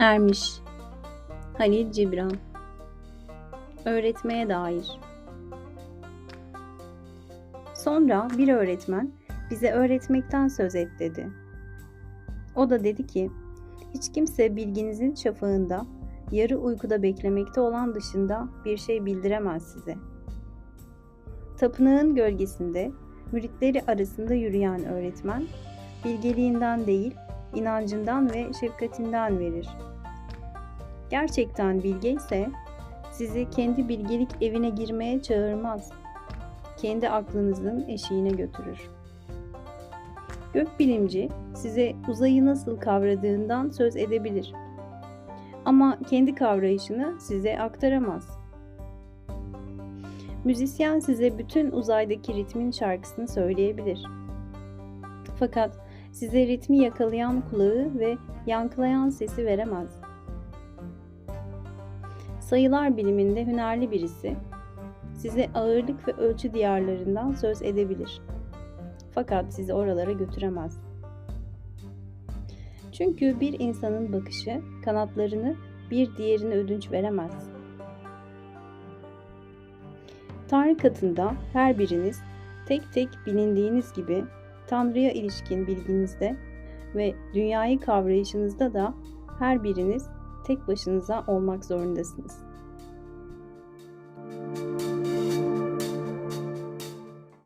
Ermiş Halil Cibran Öğretmeye dair Sonra bir öğretmen bize öğretmekten söz et dedi. O da dedi ki, hiç kimse bilginizin şafağında, yarı uykuda beklemekte olan dışında bir şey bildiremez size. Tapınağın gölgesinde, müritleri arasında yürüyen öğretmen, bilgeliğinden değil, inancından ve şefkatinden verir. Gerçekten bilge ise sizi kendi bilgelik evine girmeye çağırmaz. Kendi aklınızın eşiğine götürür. Gökbilimci size uzayı nasıl kavradığından söz edebilir. Ama kendi kavrayışını size aktaramaz. Müzisyen size bütün uzaydaki ritmin şarkısını söyleyebilir. Fakat size ritmi yakalayan kulağı ve yankılayan sesi veremez. Sayılar biliminde hünerli birisi size ağırlık ve ölçü diyarlarından söz edebilir. Fakat sizi oralara götüremez. Çünkü bir insanın bakışı kanatlarını bir diğerine ödünç veremez. Tanrı katında her biriniz tek tek bilindiğiniz gibi Tanrı'ya ilişkin bilginizde ve dünyayı kavrayışınızda da her biriniz tek başınıza olmak zorundasınız.